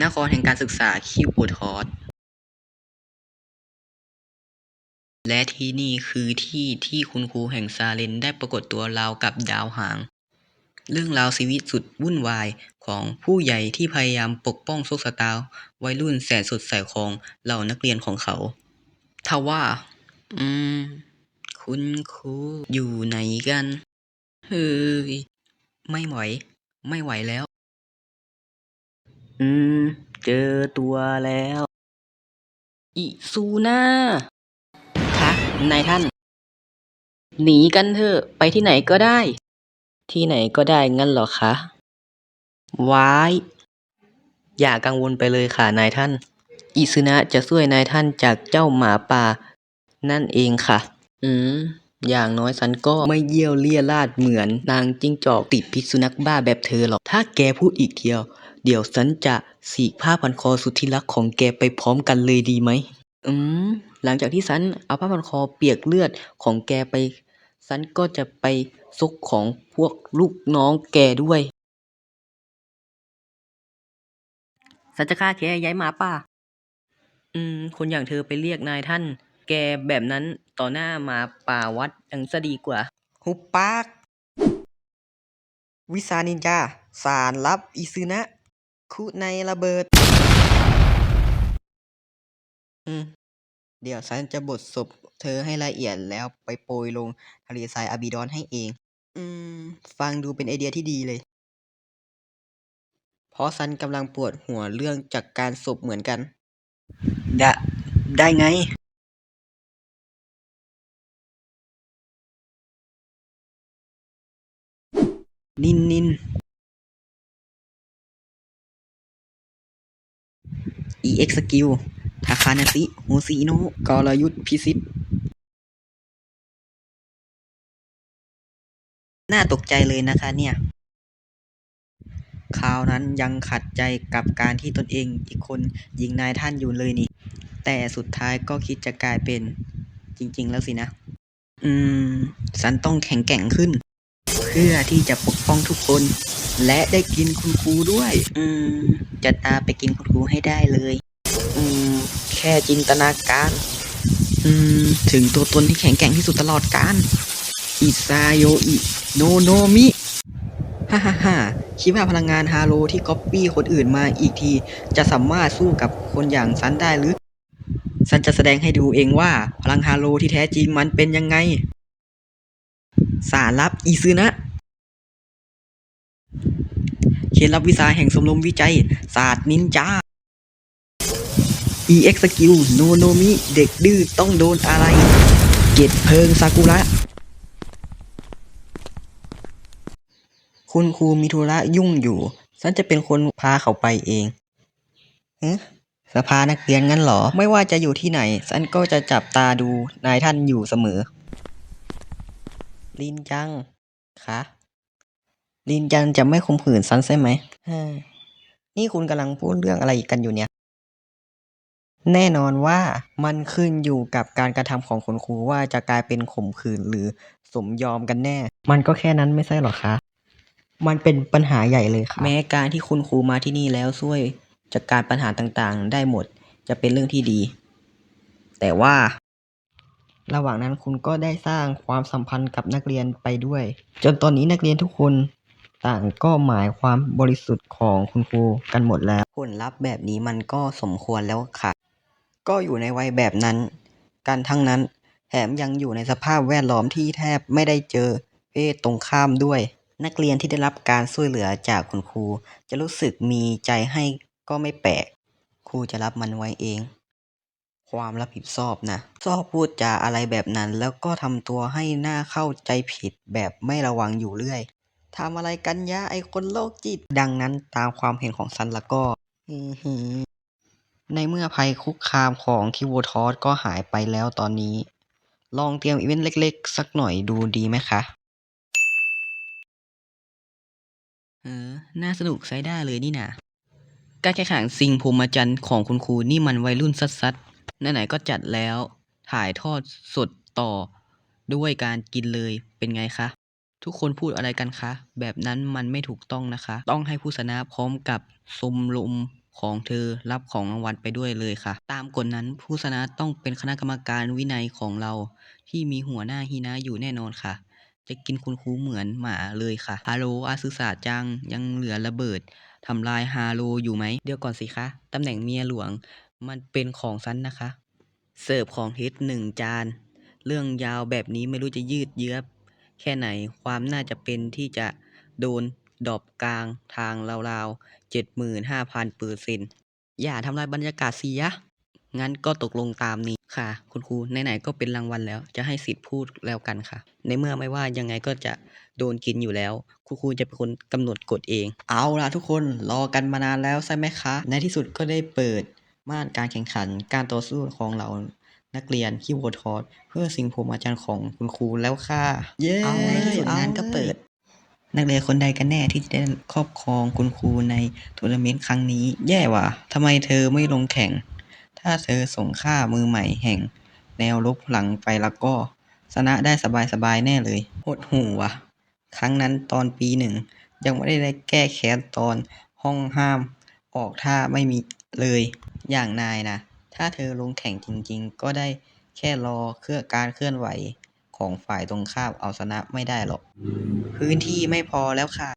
นครแห่งการศึกษาคิวบูทอสและที่นี่คือที่ที่คุณครูแห่งซาเลนได้ปรากฏตัวราวกับดาวหาง เรื่องราวชีวิตสุดวุ่นวายของผู้ใหญ่ที่พยายามปกป้องโชคชะตาวัยรุ่นแสนสดใสของเหล่านักเรียนของเขาทว่า อืม คุณครูอยู่ไหนกัน เฮ้ย ไม่ไหว ไม่ไหวแล้ว อืม เจอตัวแล้ว อิซูน่าคะนายท่าน หนีกันเถอะ ไปที่ไหนก็ได้ ที่ไหนก็ได้งั้นเหรอคะว้าย อย่ากังวลไปเลยค่ะนายท่าน อิซึนะจะช่วยนายท่านจากเจ้าหมาป่า นั่นเองค่ะ อืม อย่างน้อยฉันก็ไม่เยี่ยวเลี่ยราดเหมือนนางจิ้งจอกติดพิษสุนัขบ้าแบบเธอหรอก ถ้าแกพูดอีกเดียว เดี๋ยวฉันจะสีกผ้าพันคอสุดที่รักของแกไปพร้อมกันเลยดีไหม อืม หลังจากที่ฉันเอาผ้าพันคอเปียกเลือดของแกไป ฉันก็จะไปซุกของพวกลูกน้องแกด้วย ฉันจะฆ่าแกย้ายหมาป่า อืม คนอย่างเธอไปเรียกนายท่าน แกแบบนั้นต่อหน้าหมาป่าวัดยังจะดีกว่า หุบปาก วิสานินจา สารลับอิซึนะ คุในระเบิด อืม เดี๋ยวฉันจะบดศพเธอให้ละเอียดแล้วไปโปรยลงทะเลทรายอาบิดอนให้เอง อืม ฟังดูเป็นไอเดียที่ดีเลย เพราะฉันกำลังปวดหัวเรื่องจากการศพเหมือนกัน ได้ได้ไง นินนิน EX skill ทาคานาซิโฮซิโนะกลยุทธพิสิทน่าตกใจเลยนะคะเนี่ยคราวนั้นยังขัดใจกับการที่ตนเองอีกคนยิงนายท่านอยู่เลยนี่ แต่สุดท้ายก็คิดจะกลายเป็นจริง ๆ แล้วสินะ อืมฉันต้องแข็งแกร่งขึ้น เพื่อที่จะปกป้องทุกคน และได้กินคุณครูด้วย อืม จะตามไปกินคุณครูให้ได้เลย อืม แค่จินตนาการ อืม ถึงตัวตนที่แข็งแกร่งที่สุดตลอดกาลอิซาโยอิโนโนมิฮ่าฮ่าฮ่าคิดว่าพลังงานฮาโลที่ก๊อปปี้คนอื่นมาอีกที จะสามารถสู้กับคนอย่างฉันได้หรือฉันจะแสดงให้ดูเองว่า พลังฮาโลที่แท้จริงมันเป็นยังไง สารลับอีซึนะ เคล็ดลับวิชาแห่งสมรมวิจัย ศาสตร์นินจา EX skill โนโนมิ เด็กดื้อต้องโดนอะไร เกตเพลิงซากุระ คุณครูมีธุระยุ่งอยู่ ฉันจะเป็นคนพาเขาไปเองเอ๊ะสภานักเรียนงั้นเหรอ ไม่ว่าจะอยู่ที่ไหน ฉันก็จะจับตาดูนายท่านอยู่เสมอ ลินจังคะ ลินจังจะไม่ข่มขืนฉันใช่ไหมเฮ้ยนี่คุณกำลังพูดเรื่องอะไรกันอยู่เนี่ย แน่นอนว่ามันขึ้นอยู่กับการกระทำของคุณครูว่าจะกลายเป็นข่มขืนหรือสมยอมกันแน่ มันก็แค่นั้นไม่ใช่หรอคะ มันเป็นปัญหาใหญ่เลยค่ะ แม้การที่คุณครูมาที่นี่แล้วช่วยจัดการปัญหาต่างๆ ได้หมดจะเป็นเรื่องที่ดี แต่ว่า ระหว่างนั้นคุณก็ได้สร้างความสัมพันธ์กับนักเรียนไปด้วย จนตอนนี้นักเรียนทุกคน ต่างก็หมายความบริสุทธิ์ของคุณครูกันหมดแล้ว ผลลัพธ์แบบนี้มันก็สมควรแล้วค่ะ ก็อยู่ในวัยแบบนั้น กันทั้งนั้น แถมยังอยู่ในสภาพแวดล้อมที่แทบไม่ได้เจอเพศตรงข้ามด้วย นักเรียนที่ได้รับการช่วยเหลือจากคุณครู จะรู้สึกมีใจให้ก็ไม่แปลก ครูจะรับมันไว้เอง ความรับผิดชอบนะชอบพูดจาอะไรแบบนั้น แล้วก็ทำตัวให้หน้าเข้าใจผิดแบบไม่ระวังอยู่เรื่อย ทำอะไรกันยะไอคนโรคจิต ดังนั้นตามความเห็นของฉันแล้วก็อือหือในเมื่อภัยคุกคามของคิวโวทอสก็หายไปแล้วตอนนี้ ลองเตรียมอีเวนต์เล็กๆ สักหน่อยดูดีไหมคะ เออ น่าสนุกใช้ได้เลยนี่นะการแข่งขันซิงพรหมจันทร์ของคุณครูนี่มันวัยรุ่นซัดๆไหนๆก็จัดแล้ว ถ่ายทอดสดต่อด้วยการกินเลยเป็นไงคะ ทุกคนพูดอะไรกันคะ แบบนั้นมันไม่ถูกต้องนะคะ ต้องให้ผู้ชนะพร้อมกับสมรมของเธอรับของรางวัลไปด้วยเลยค่ะ ตามกฎนั้นผู้ชนะต้องเป็นคณะกรรมการวินัยของเรา ที่มีหัวหน้าฮินะอยู่แน่นอนค่ะ จะกินคุณครูเหมือนหมาเลยค่ะฮาโลอาซึสาจังยังเหลือระเบิดทำลายฮาโลอยู่ไหม เดี๋ยวก่อนสิคะตำแหน่งเมียหลวง มันเป็นของฉันนะคะ เสิร์ฟของฮิตหนึ่งจาน เรื่องยาวแบบนี้ไม่รู้จะยืดเยื้อ แค่ไหนความน่าจะเป็นที่จะโดนดรอปกลางทางราวๆเจ็ดหมื่นห้าพันเปอร์เซ็นอย่าทำลายบรรยากาศเสีย งั้นก็ตกลงตามนี้ค่ะ คุณครูไหนๆก็เป็นรางวัลแล้ว จะให้สิทธิ์พูดแล้วกันค่ะ ในเมื่อไม่ว่ายังไงก็จะโดนกินอยู่แล้ว คุณครูจะเป็นคนกำหนดกฎเอง เอาล่ะทุกคนรอกันมานานแล้วใช่ไหมคะ ในที่สุดก็ได้เปิดม่านการแข่งขันการต่อสู้ของเรา นักเรียนที่โวทอสเพื่อสิ่งผมอาจารย์ของคุณครูแล้วค่ะเย้เอาเลยที่สุดเอางานก็เลยเปิด นักเรียนคนใดกันแน่ที่จะได้ครอบครองคุณครูในทัวร์นาเมนต์ครั้งนี้ แย่ว่ะทำไมเธอไม่ลงแข่ง ถ้าเธอส่งค่ามือใหม่แห่ง แนวลบหลังไปแล้วก็ชนะได้สบายๆแน่เลยหดหูว่ะ ครั้งนั้นตอนปีหนึ่ง ยังไม่ได้แก้แค้นตอนห้องห้าม ออกท่าไม่มีเลยอย่างนายนะ ถ้าเธอลงแข่งจริง ๆ ก็ได้แค่รอเคลื่อนการเคลื่อนไหวของฝ่ายตรงข้ามเอาชนะไม่ได้หรอก พื้นที่ไม่พอแล้วค่ะ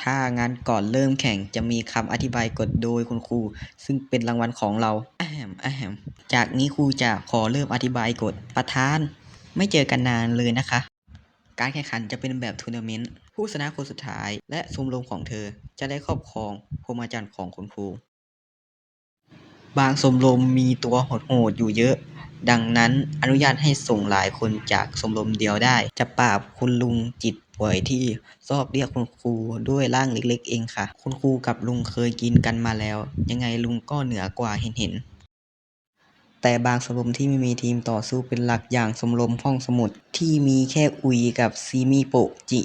ถ้างั้นก่อนเริ่มแข่งจะมีคำอธิบายกฎโดยคุณครู ซึ่งเป็นรางวัลของเราอะแฮมอะแฮมจากนี้ครูจะขอเริ่มอธิบายกฎประธาน ไม่เจอกันนานเลยนะคะ การแข่งขันจะเป็นแบบทัวร์นาเมนต์ผู้ชนะคนสุดท้าย และชมรมของเธอจะได้ครอบครองพรหมจรรย์ของคุณครู บางชมรมมีตัวโหดๆอยู่เยอะ ดังนั้นอนุญาตให้ส่งหลายคนจากชมรมเดียวได้ จะปราบคุณลุงจิตป่วยที่ชอบเรียกคุณครูด้วยร่างเล็กๆ เองค่ะ คุณครูกับลุงเคยกินกันมาแล้ว ยังไงลุงก็เหนือกว่าเห็นๆแต่บางชมรมที่ไม่มีทีมต่อสู้เป็นหลักอย่างชมรมห้องสมุดที่มีแค่อุยกับซีมิโปจิ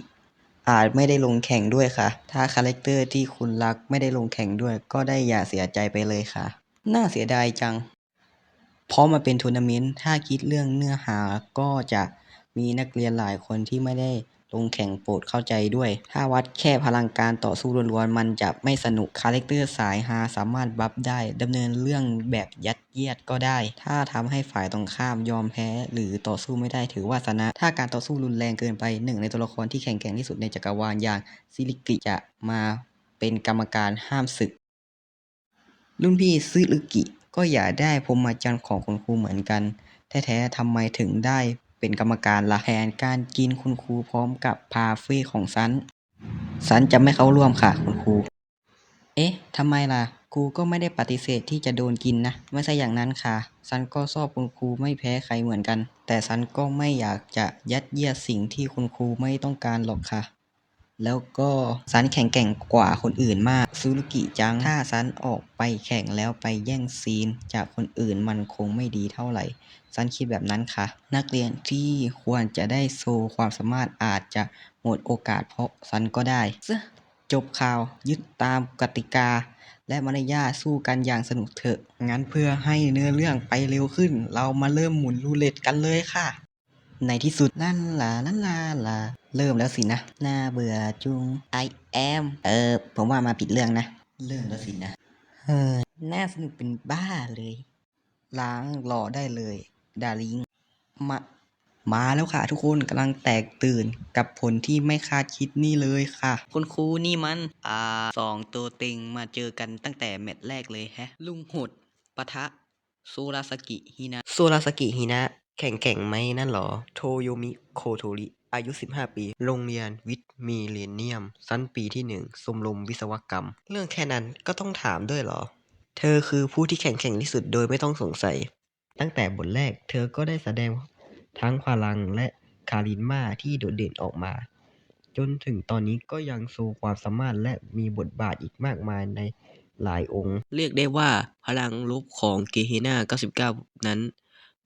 อาจไม่ได้ลงแข่งด้วยค่ะ ถ้าคาแรคเตอร์ที่คุณรักไม่ได้ลงแข่งด้วย ก็ได้อย่าเสียใจไปเลยค่ะ น่าเสียดายจัง เพราะมันเป็นทัวร์นาเมนต์ ถ้าคิดเรื่องเนื้อหาก็จะมีนักเรียนหลายคนที่ไม่ได้ลงแข่งโปรดเข้าใจด้วย ถ้าวัดแค่พลังการต่อสู้ล้วนๆ มันจะไม่สนุก คาแรคเตอร์สายฮาสามารถบัฟได้ดำเนินเรื่องแบบยัดเยียดก็ได้ ถ้าทำให้ฝ่ายตรงข้ามยอมแพ้ หรือต่อสู้ไม่ได้ถือว่าชนะ ถ้าการต่อสู้รุนแรงเกินไปหนึ่งในตัวละครที่แข็งแกร่งที่สุดในจักรวาลอย่างซิริกิจะมาเป็นกรรมการห้ามศึก รุ่นพี่ซึรุกิ ก็อยากได้พรหมจรรย์ของคุณครูเหมือนกัน แท้ๆทำไมถึงได้เป็นกรรมการละแผนการกินคุณครูพร้อมกับพาเฟ่ของซันซันจะไม่เข้าร่วมค่ะคุณครู เอ๊ะทำไมล่ะครูก็ไม่ได้ปฏิเสธที่จะโดนกินนะ ไม่ใช่อย่างนั้นค่ะ ซันก็ชอบคุณครูไม่แพ้ใครเหมือนกัน แต่ซันก็ไม่อยากจะยัดเยียดสิ่งที่คุณครูไม่ต้องการหรอกค่ะ แล้วก็ซันแข็งแกร่งกว่าคนอื่นมากซูรุกิจัง ถ้าซันออกไปแข่งแล้วไปแย่งซีน จากคนอื่นมันคงไม่ดีเท่าไหร่ซันคิดแบบนั้นค่ะ นักเรียนที่ควรจะได้โชว์ความสามารถอาจจะหมดโอกาสเพราะซันก็ได้ซจบข่าวยึดตามกติกา และมารยาสู้กันอย่างสนุกเถอะ งั้นเพื่อให้เนื้อเรื่องไปเร็วขึ้น เรามาเริ่มหมุนรูเล็ตกันเลยค่ะ ในที่สุดนั่นล่ะนั่นล่ะล่ะเริ่มแล้วสินะน่าเบื่อจุง I am เออ ผมว่ามาผิดเรื่องนะ เริ่มแล้วสินะเฮ้ยน่าสนุกเป็นบ้าเลย ล้างหล่อได้เลย ดาริงมามาแล้วค่ะ ทุกคนกำลังแตกตื่นกับผลที่ไม่คาดคิดนี่เลยค่ะ คุณครูนี่มัน อ่าสองตัวเต็งมาเจอกันตั้งแต่แมตช์แรกเลยแฮะ ลุงหดปะทะโซราสกิฮินะโซราสกิฮินะ แข่งแข่งไหมนั่นหรอ โทโยมิ โคโทริ อายุ 15 ปี โรงเรียนวิทย์มีเลเนียม ชั้นปีที่หนึ่งชมรมวิศวกรรม เรื่องแค่นั้นก็ต้องถามด้วยหรอ เธอคือผู้ที่แข็งแกร่งที่สุดโดยไม่ต้องสงสัย ตั้งแต่บทแรกเธอก็ได้แสดงทั้งพลังและคารินมาที่โดดเด่นออกมา จนถึงตอนนี้ก็ยังโชว์ความสามารถและมีบทบาทอีกมากมายในหลายองค์ เรียกได้ว่าพลังลบของเกเฮนา99 นั้น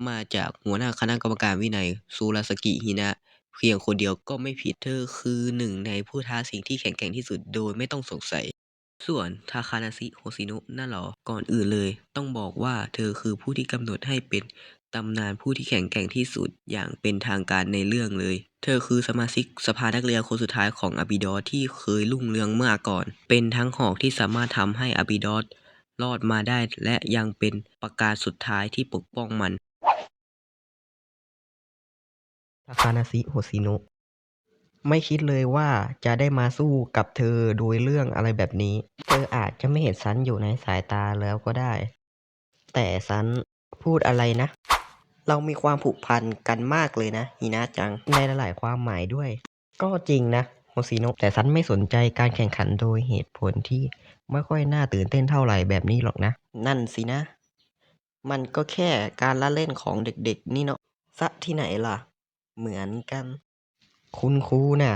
มาจากหัวหน้าคณะกรรมการวินัย ซูราสกิ ฮินะ เพียงคนเดียวก็ไม่ผิด เธอคือหนึ่งในผู้ท้าสิ่งที่แข็งแกร่งที่สุดโดยไม่ต้องสงสัย ส่วนทาคานาซิโฮซินุนั่นหรอ ก่อนอื่นเลย ต้องบอกว่าเธอคือผู้ที่กำหนดให้เป็นตำนานผู้ที่แข็งแกร่งที่สุดอย่างเป็นทางการในเรื่องเลย เธอคือสมาชิกสภานักเรียนคนสุดท้ายของอาบิดอสที่เคยรุ่งเรืองเมื่อก่อน เป็นทั้งหอกที่สามารถทำให้อาบิดอสรอดมาได้และยังเป็นประการสุดท้ายที่ปกป้องมัน ทาคานาซิโฮซิโนะไม่คิดเลยว่าจะได้มาสู้กับเธอโดยเรื่องอะไรแบบนี้ เธออาจจะไม่เห็นซันอยู่ในสายตาแล้วก็ได้ แต่ซันพูดอะไรนะ เรามีความผูกพันกันมากเลยนะฮีนะจัง ในหลายๆความหมายด้วย ก็จริงนะโฮซิโนะแต่ซันไม่สนใจการแข่งขันโดยเหตุผลที่ไม่ค่อยน่าตื่นเต้นเท่าไหร่แบบนี้หรอกนะ นั่นสินะ มันก็แค่การละเล่นของเด็กๆ นี่เนาะซะที่ไหนล่ะ เหมือนกัน คุณครูน่ะ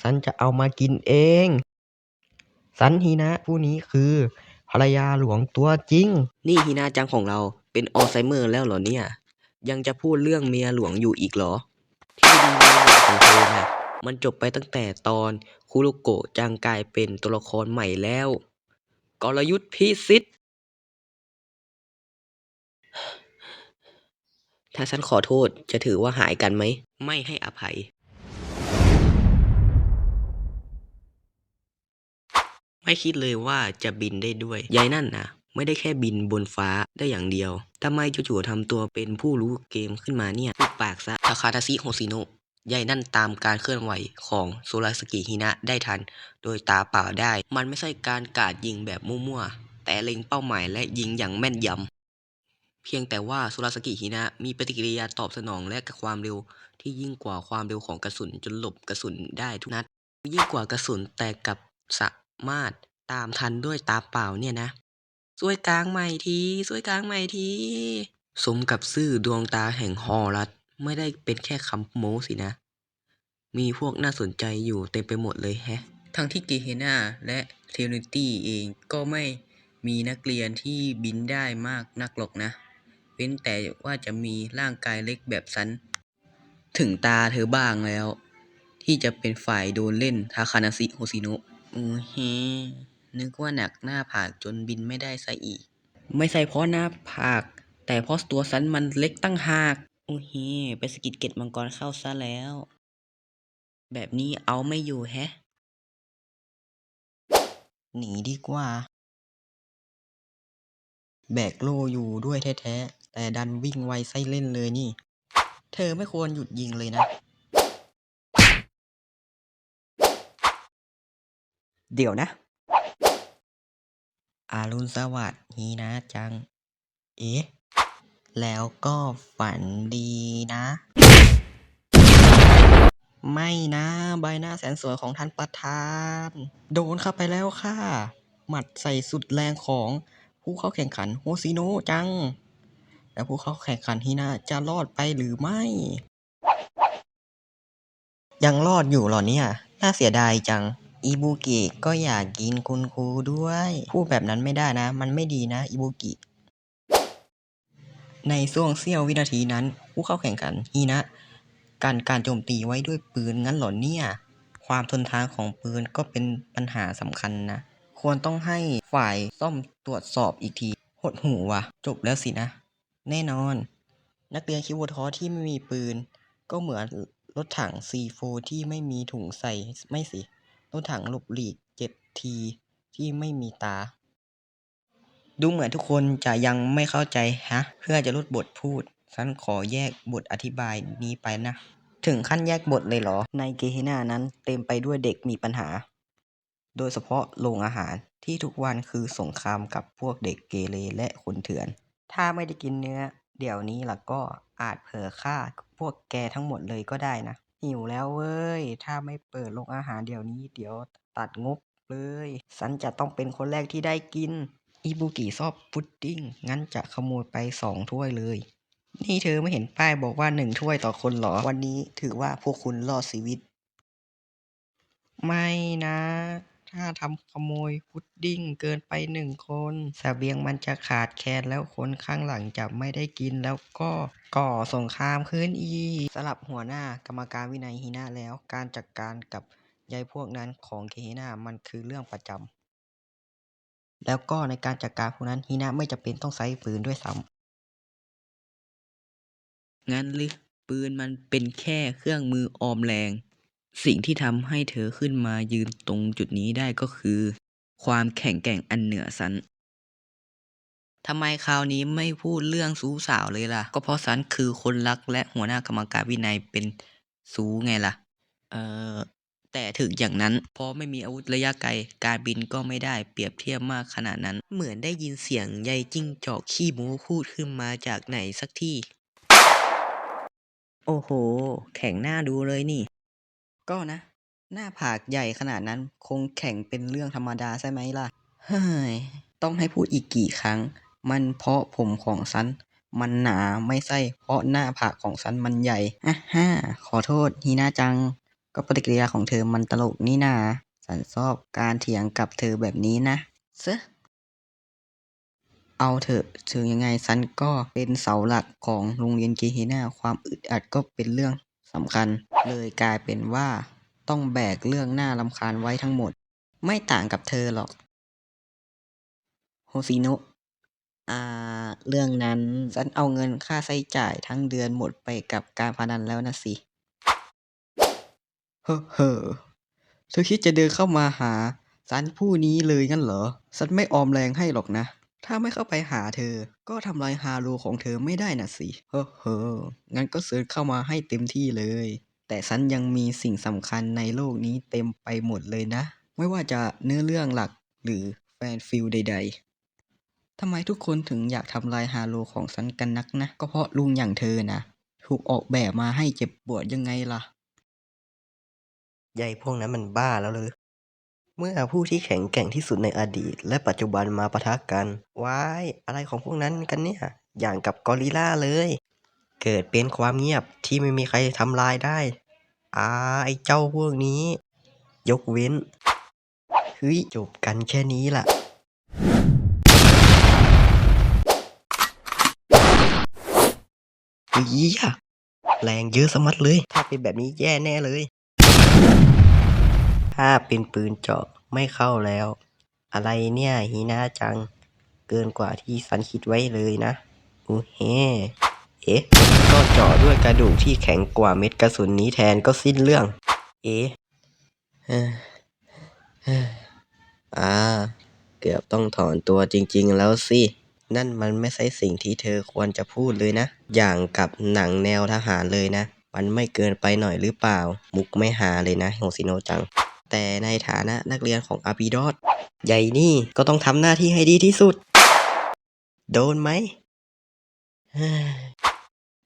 ฉันจะเอามากินเอง สันฮีนะผู้นี้คือภรรยาหลวงตัวจริง นี่ฮีนาจังของเราเป็นอัลไซเมอร์แล้วเหรอเนี่ย ยังจะพูดเรื่องเมียหลวงอยู่อีกเหรอ ที่ดีเมียหลวงของเธอน่ะ มันจบไปตั้งแต่ตอนคุโรโกะจังกลายเป็นตัวละครใหม่แล้ว กลยุทธ์พิสิทธิ์ ถ้าฉันขอโทษจะถือว่าหายกันไหม ไม่ให้อภัย ไม่คิดเลยว่าจะบินได้ด้วย ยายนั่นนะไม่ได้แค่บินบนฟ้าได้อย่างเดียว ทำไมจู่ๆทำตัวเป็นผู้รู้เกมขึ้นมาเนี่ยปุบปากซะทาคาทาซิโฮซิโนะยายนั่นตามการเคลื่อนไหวของโซราสกิฮินะได้ทัน โดยตาเปล่าได้ มันไม่ใช่การกาดยิงแบบมั่วๆ แต่เล็งเป้าหมายและยิงอย่างแม่นยำ เพียงแต่ว่าโซราสกิฮินะมีปฏิกิริยาตอบสนองและกับความเร็วที่ยิ่งกว่าความเร็วของกระสุนจนหลบกระสุนได้ทุกนัด ยิ่งกว่ากระสุนแต่กับสามารถตามทันด้วยตาเปล่าเนี่ยนะช่วยกลางใหม่ทีช่วยกลางใหม่ทีสมกับซื่อดวงตาแห่งฮอรัสไม่ได้เป็นแค่คำโม้สินะ มีพวกน่าสนใจอยู่เต็มไปหมดเลยแฮะ ทั้งที่เกเฮนาและเทนิตี้เองก็ไม่มีนักเรียนที่บินได้มากนักหรอกนะ เว้นแต่ว่าจะมีร่างกายเล็กแบบฉัน ถึงตาเธอบ้างแล้ว ที่จะเป็นฝ่ายโดนเล่นทาคานาซิโฮซิโนะอือเฮนึกว่าหนักหน้าผากจนบินไม่ได้ซะอีก ไม่ใช่เพราะหน้าผาก แต่เพราะตัวฉันมันเล็กตั้งหากโอ้เฮไปสกิดเกล็ดมังกรเข้าซะแล้ว แบบนี้เอาไม่อยู่แฮะ หนีดีกว่า แบกโลอยู่ด้วยแท้ๆ แต่ดันวิ่งไวไส้เล่นเลยนี่ เธอไม่ควรหยุดยิงเลยนะ เดี๋ยวนะ อารุณสวัสดิ์ฮีนะจัง เอ๊ะ แล้วก็ฝันดีนะ ไม่นะ ใบหน้าแสนสวยของท่านประธาน โดนเข้าไปแล้วค่ะ หมัดใส่สุดแรงของผู้เข้าแข่งขันโฮซิโนจัง แล้วผู้เข้าแข่งขันฮินาจะรอดไปหรือไม่ ยังรอดอยู่เหรอเนี่ย น่าเสียดายจัง อิบุกิก็อยากกินคุณครูด้วย พูดแบบนั้นไม่ได้นะ มันไม่ดีนะอิบุกิ ในช่วงเสี้ยววินาทีนั้น ผู้เข้าแข่งขันฮีนะ การการโจมตีไว้ด้วยปืนงั้นเหรอเนี่ย ความทนทานของปืนก็เป็นปัญหาสำคัญนะควรต้องให้ฝ่ายซ่อมตรวจสอบอีกที หดหูว่ะ จบแล้วสินะ แน่นอน นักเรียนคิวทอที่ไม่มีปืน ก็เหมือนรถถัง C4 ที่ไม่มีถุงใส่ไม่สิ รถถังหลบหลีก 7T ที่ไม่มีตา ดูเหมือนทุกคนจะยังไม่เข้าใจฮะ เพื่อจะลดบทพูดฉันขอแยกบทอธิบายนี้ไปนะ ถึงขั้นแยกบทเลยเหรอ ในเกเฮนานั้นเต็มไปด้วยเด็กมีปัญหา โดยเฉพาะโรงอาหารที่ทุกวันคือสงครามกับพวกเด็กเกเรและคนเถื่อน ถ้าไม่ได้กินเนื้อ เดี๋ยวนี้ล่ะก็อาจเผลอฆ่าพวกแกทั้งหมดเลยก็ได้นะ หิวแล้วเว้ย ถ้าไม่เปิดโรงอาหารเดี๋ยวนี้เดี๋ยวตัดงบเลย ฉันจะต้องเป็นคนแรกที่ได้กิน อิบุกิชอบพุดดิ้ง งั้นจะขโมยไปสองถ้วยเลย นี่เธอไม่เห็นป้ายบอกว่าหนึ่งถ้วยต่อคนเหรอ วันนี้ถือว่าพวกคุณรอดชีวิต ไม่นะ ถ้าทำขโมยพุดดิ้งเกินไปหนึ่งคนสเสบียงมันจะขาดแคลนแล้วคนข้างหลังจะไม่ได้กินแล้วก็ก่อสงครามขึ้นอีกสลับหัวหน้ากรรมการวินัยฮีนาแล้ว การจัดการกับยายพวกนั้นของเคฮีนามันคือเรื่องประจำแล้วก็ในการจัดการพวกนั้นฮีนาไม่จำเป็นต้องใช้ปืนด้วยซ้ำงั้นหรือปืนมันเป็นแค่เครื่องมือออมแรง สิ่งที่ทำให้เธอขึ้นมายืนตรงจุดนี้ได้ก็คือ ความแข็งแกร่งอันเหนือชั้นทำไมคราวนี้ไม่พูดเรื่องสู้สาวเลยล่ะ ก็เพราะฉันคือคนรักและหัวหน้ากรรมการวินัยเป็นสูไงล่ะ เออแต่ถึงอย่างนั้นเพอไม่มีอาวุธระยะไกล การบินก็ไม่ได้เปรียบเทียบมากขนาดนั้น เหมือนได้ยินเสียงใยจิ้งจอกขี้หมูพูดขึ้นมาจากไหนสักที่ โอ้โห แข็งหน้าดูเลยนี่ ก็นะ หน้าผากใหญ่ขนาดนั้นคงแข็งเป็นเรื่องธรรมดาใช่ไหมล่ะ เฮ้ย ต้องให้พูดอีกกี่ครั้ง มันเพราะผมของฉัน มันหนาไม่ใช่เพราะหน้าผากของฉันมันใหญ่อะฮ่าขอโทษฮีน่าจัง ก็ปฏิกิริยาของเธอมันตลกนี่นาฉันชอบการเถียงกับเธอแบบนี้นะเซเอาเถอะถึงยังไงฉันก็เป็นเสาหลักของโรงเรียนเกฮิน่าความอึดอัดก็เป็นเรื่องสำคัญ เลยกลายเป็นว่าต้องแบกเรื่องหน่ารำคาญไว้ทั้งหมด ไม่ต่างกับเธอหรอก โฮซิโนะอ่า เรื่องนั้นฉันเอาเงินค่าใช้จ่ายทั้งเดือนหมดไปกับการพนันแล้วนะสิ เฮ้อเฮ้อเธอคิดจะเดินเข้ามาหาฉันผู้นี้เลยงั้นเหรอ ฉันไม่ออมแรงให้หรอกนะ ถ้าไม่เข้าไปหาเธอ ก็ทำลายฮาโลของเธอไม่ได้น่ะสิ เฮ้อเฮ้องั้นก็เสิร์ชเข้ามาให้เต็มที่เลย แต่ฉันยังมีสิ่งสำคัญในโลกนี้เต็มไปหมดเลยนะ ไม่ว่าจะเนื้อเรื่องหลักหรือแฟนฟิลใด ๆทำไมทุกคนถึงอยากทำลายฮาโลของฉันกันนักนะ ก็เพราะลุงอย่างเธอนะ ถูกออกแบบมาให้เจ็บปวดยังไงล่ะใยพวกนั้นมันบ้าแล้วเลย เมื่อผู้ที่แข็งแกร่งที่สุดในอดีต และปัจจุบันมาปะทะกัน ว้าย อะไรของพวกนั้นกันเนี่ย อย่างกับกอริลลาเลย เกิดเป็นความเงียบที่ไม่มีใครทำลายได้ อ่า ไอ้เจ้าพวกนี้ ยกเว้น เฮ้ย จบกันแค่นี้ล่ะเฮ้ยแรงเยอะสมัดเลย ถ้าเป็นแบบนี้แย่แน่เลย ถ้าเป็นปืนเจาะไม่เข้าแล้ว อะไรเนี่ยฮีน่าจัง เกินกว่าที่สันคิดไว้เลยนะ โอเฮ เอ๊ะ ก็เจาะด้วยกระดูกที่แข็งกว่าเม็ดกระสุนนี้แทนก็สิ้นเรื่อง เอ๊ะอ่า เกือบต้องถอนตัวจริง ๆ แล้วสิ นั่นมันไม่ใช่สิ่งที่เธอควรจะพูดเลยนะ อย่างกับหนังแนวทหารเลยนะ มันไม่เกินไปหน่อยหรือเปล่า มุกไม่หาเลยนะโฮซิโนจัง แต่ในฐานะนักเรียนของอาบิดอสใหญ่นี่ก็ต้องทำหน้าที่ให้ดีที่สุด โดนไหม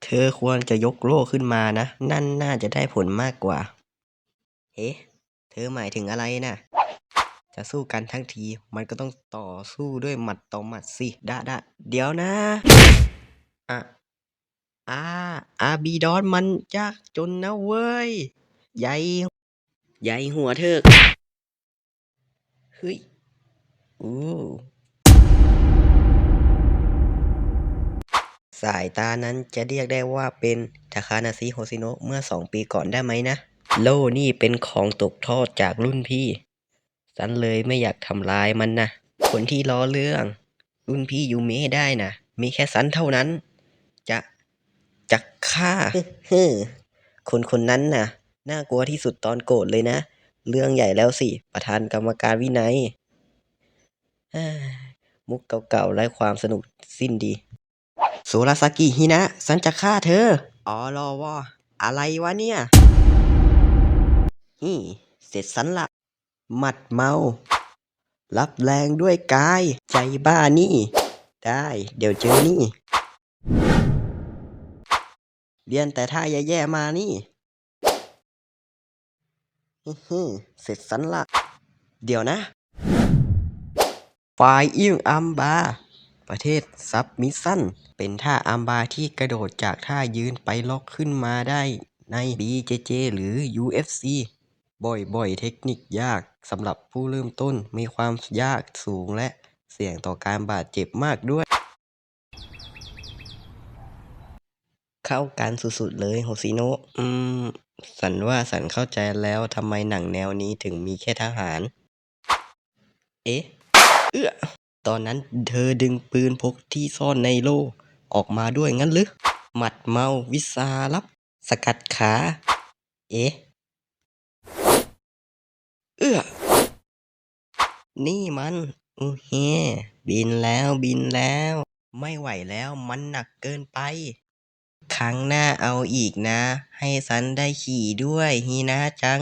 เธอควรจะยกโล่ขึ้นมานะ นั่นน่าจะได้ผลมากกว่าเอ๊ะเธอหมายถึงอะไรนะ่ะ จะสู้กันทั้งที มันก็ต้องต่อสู้ด้วยหมัดต่อหมัดสิดะดะเดี๋ยวนะอะอาอาบีดอนมันยากจนนะเว้ย ใหญ่ ใหญ่หัวเถอเฮ้ยอู้ สายตานั้นจะเรียกได้ว่าเป็นทาคานาซิโฮซิโนะเมื่อสองปีก่อนได้ไหมนะ โล่นี่เป็นของตกทอดจากรุ่นพี่ ฉันเลยไม่อยากทำลายมันนะ คนที่ล้อเรื่อง รุ่นพี่ยูเมะได้นะ มีแค่สันเท่านั้น จะจะฆ่าฮึ่มคนคนนั้นน่ะ น่ากลัวที่สุดตอนโกรธเลยนะ เรื่องใหญ่แล้วสิ ประธานกรรมการวินัยเอ้ยมุกเก่าๆไร้ความสนุกสิ้นดี โซราซากิฮินะ ฉันจะฆ่าเธออ๋อรอวออะไรวะเนี่ยฮี่เสร็จสันละหมัดเมา รับแรงด้วยกาย ใจบ้านี่ ได้ เดี๋ยวเจอนี่ เรียนแต่ท่าแย่ๆมานี่ฮึ่มๆเสร็จสันละ เดี๋ยวนะ ฝ่ายอิ่งอัมบา ประเทศซับมิสซันเป็นท่าอัมบาที่กระโดดจากท่ายืนไปล็อกขึ้นมาได้ใน BJJ หรือ UFC บ่อยๆ เทคนิคยากสำหรับผู้เริ่มต้นมีความยากสูงและเสี่ยงต่อการบาดเจ็บมากด้วย เข้ากันสุดๆเลยโฮซิโนะอืม สันว่าสันเข้าใจแล้วทำไมหนังแนวนี้ถึงมีแค่ทหาร เอ๊ะ เอื้อ ตอนนั้นเธอดึงปืนพกที่ซ่อนในโล่ออกมาด้วยงั้นหรือ หมัดเมาวิสาลับ สกัดขา เอ๊ะ เอื้อ นี่มันอือเฮบินแล้วบินแล้ว ไม่ไหวแล้วมันหนักเกินไป ครั้งหน้าเอาอีกนะ ให้สันได้ขี่ด้วยฮีนะจัง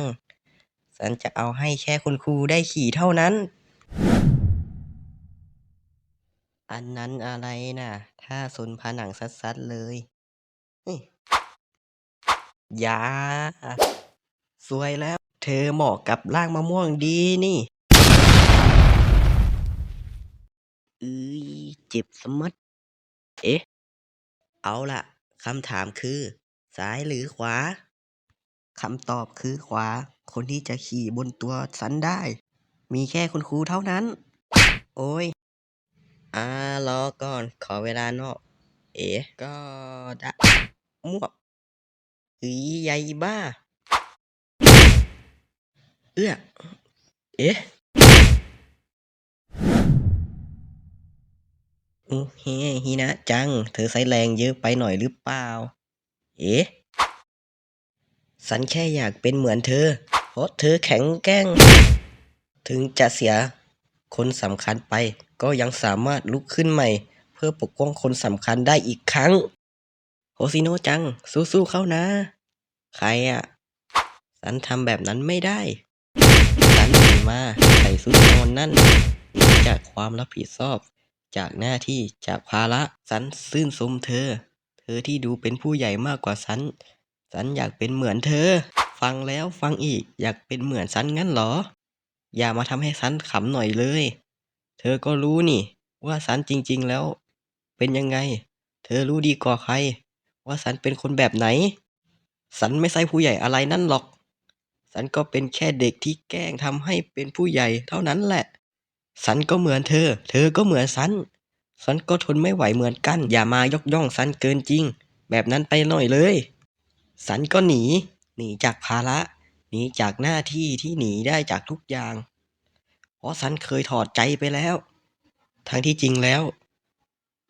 สันจะเอาให้แค่คุณครูได้ขี่เท่านั้น อันนั้นอะไรนะ่ะ ถ้าสนผนังซัดๆเลยเฮ้ยยาสวยแล้ว เธอเหมาะกับร่างมะม่วงดีนี่อือเจ็บสมัด เอ๊ะ เอาล่ะคำถามคือ ซ้ายหรือขวาคำตอบคือขวา คนที่จะขี่บนตัวสันได้ มีแค่คุณครูเท่านั้น โอ้ย อ่ารอก่อนขอเวลานอก เอ๋ก็ได้มั่วอีใหญ่บ้า เอื้อเอ๊ะอือเฮฮีนะจัง เธอใช้แรงเยอะไปหน่อยหรือเปล่า เอ๊ะสันแค่อยากเป็นเหมือนเธอ เพราะเธอแข็งแกร่ง ถึงจะเสียคนสำคัญไป ก็ยังสามารถลุกขึ้นใหม่ เพื่อปกป้องคนสำคัญได้อีกครั้ง โฮซิโนจัง สู้ๆเข้านะ ใครอะสันทำแบบนั้นไม่ได้สันหนีมาใส่ชุดนอนนั่นจากความรับผิดชอบ จากหน้าที่จากภาระสันซื่นสมเธอ เธอที่ดูเป็นผู้ใหญ่มากกว่าสันสันอยากเป็นเหมือนเธอ ฟังแล้วฟังอีกอยากเป็นเหมือนสันงั้นเหรอ อย่ามาทำให้สันขำหน่อยเลย เธอก็รู้นี่ ว่าสันจริง ๆ แล้ว เป็นยังไง เธอรู้ดีกว่าใคร ว่าสันเป็นคนแบบไหนสันไม่ใช่ผู้ใหญ่อะไรนั่นหรอกสันก็เป็นแค่เด็กที่แกล้งทำให้เป็นผู้ใหญ่เท่านั้นแหละสันก็เหมือนเธอ เธอก็เหมือนสันสันก็ทนไม่ไหวเหมือนกัน อย่ามายกย่องสันเกินจริง แบบนั้นไปหน่อยเลยสันก็หนี หนีจากภาระ หนีจากหน้าที่ที่หนีได้จากทุกอย่าง เพราะสันเคยถอดใจไปแล้ว ทั้งที่จริงแล้ว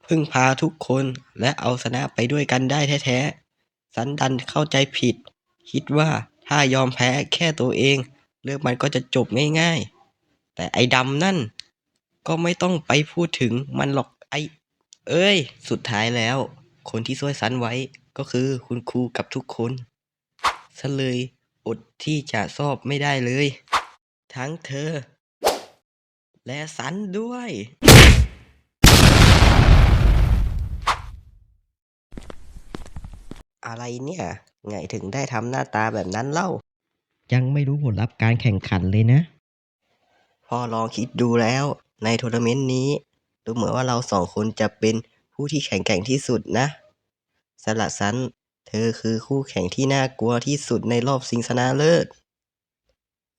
พึ่งพาทุกคนและเอาชนะไปด้วยกันได้แท้ๆสันดันเข้าใจผิด คิดว่าถ้ายอมแพ้แค่ตัวเอง เรื่องมันก็จะจบง่ายๆ แต่ไอ้ดำนั่น ก็ไม่ต้องไปพูดถึงมันหรอกไอ้เอ้ย สุดท้ายแล้ว คนที่ช่วยสันไว้ก็คือคุณครูกับทุกคนฉันเลยอดที่จะชอบไม่ได้เลย ทั้งเธอ และสันด้วย อะไรเนี่ย ไงถึงได้ทำหน้าตาแบบนั้นเล่า ยังไม่รู้ผลลัพธ์การแข่งขันเลยนะ พอลองคิดดูแล้วในทัวร์นาเมนต์นี้ ดูเหมือนว่าเราสองคนจะเป็นผู้ที่แข็งแกร่งที่สุดนะสละสัน เธอคือคู่แข่งที่น่ากลัวที่สุดในรอบชิงชนะเลิศ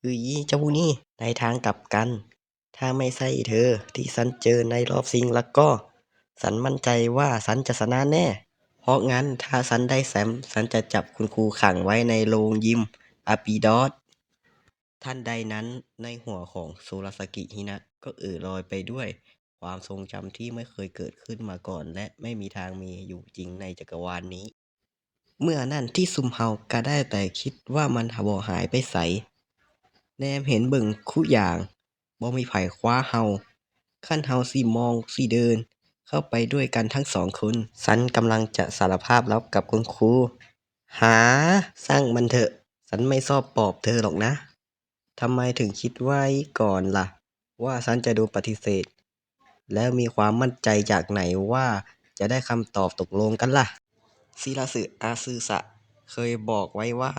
อือเจ้าผู้นี่ในทางกลับกัน ถ้าไม่ใช่เธอที่สันเจอในรอบชิงแล้วก็สันมั่นใจว่าสันจะชนะแน่ เพราะงั้นถ้าสันได้แชมป์สันจะจับคุณครูขังไว้ในโรงยิมอาปีดอสท่านใดนั้นในหัวของโซราสกิฮินะก็เอ่อลอยไปด้วย ความทรงจำที่ไม่เคยเกิดขึ้นมาก่อน และไม่มีทางมีอยู่จริงในจักรวาลนนี้ เมื่อนั่นที่ซุมเฮาก็ได้แต่คิดว่ามันบ่หายไปใส แนมเห็นเบิ่งคุอย่าง บ่มีไผคว้าเฮาขั้นเฮาสิมองสิเดิน เข้าไปด้วยกันทั้งสองคนสันกำลังจะสารภาพลับกับคุณครู หา สร้างมันเถอะสันไม่ชอบปอบเธอหรอกนะ ทำไมถึงคิดไว้ก่อนล่ะ ว่าฉันจะดนปฏิเสธ แล้วมีความมั่นใจจากไหนว่าจะได้คำตอบตกลงกันล่ะศิลาสึอาซึสะ เคยบอกไว้ว่า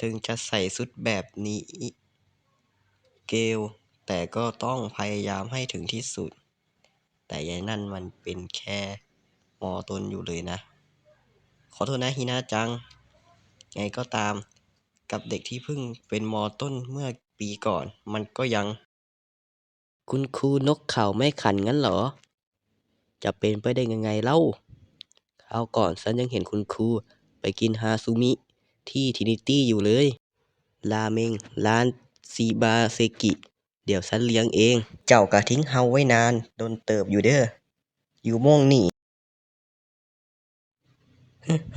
ถึงจะใส่ชุดแบบนี้ เกล แต่ก็ต้องพยายามให้ถึงที่สุด แต่ยายนั่นมันเป็นแค่มอตนอยู่เลยนะ ขอโทษนะฮินาจัง ไงก็ตามกับเด็กที่เพิ่งเป็นมอต้นเมื่อปีก่อน มันก็ยัง คุณครูนกเข่าไม่ขันงั้นเหรอ จะเป็นไปได้ยังไงเล่าคราวก่อนฉันยังเห็นคุณครูไปกินฮาซูมิที่ทินิตี้อยู่เลย ราเมงร้านซีบาเซกิ เดี๋ยวฉันเลี้ยงเอง เจ้ากะทิ้งเฮาไว้นาน โดนเติบอยู่เด้อ อยู่โม่งนี่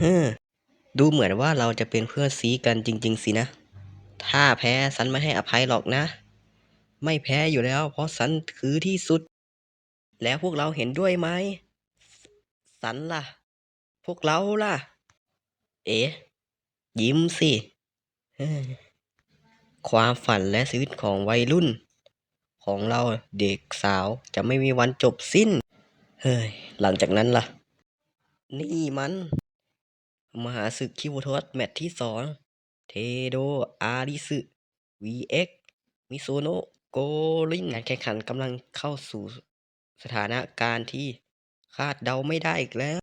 ฮึ่มๆดูเหมือนว่าเราจะเป็นเพื่อนซีกันจริง ๆ สินะ ถ้าแพ้สันไม่ให้อภัยหรอกนะ ไม่แพ้อยู่แล้ว เพราะสันคือที่สุด แล้วพวกเราเห็นด้วยไหมสันล่ะ พวกเราล่ะ เอ๋ยิ้มสิ ความฝันและชีวิตของวัยรุ่น ของเราเด็กสาวจะไม่มีวันจบสิ้น เฮ้ย หลังจากนั้นล่ะ นี่มัน มหาศึกคิวทศแมตช์ที่สอง เทโดอาริสึ vx มิโซโนโกรินการแข่งขันกำลังเข้าสู่สถานการณ์ที่คาดเดาไม่ได้อีกแล้ว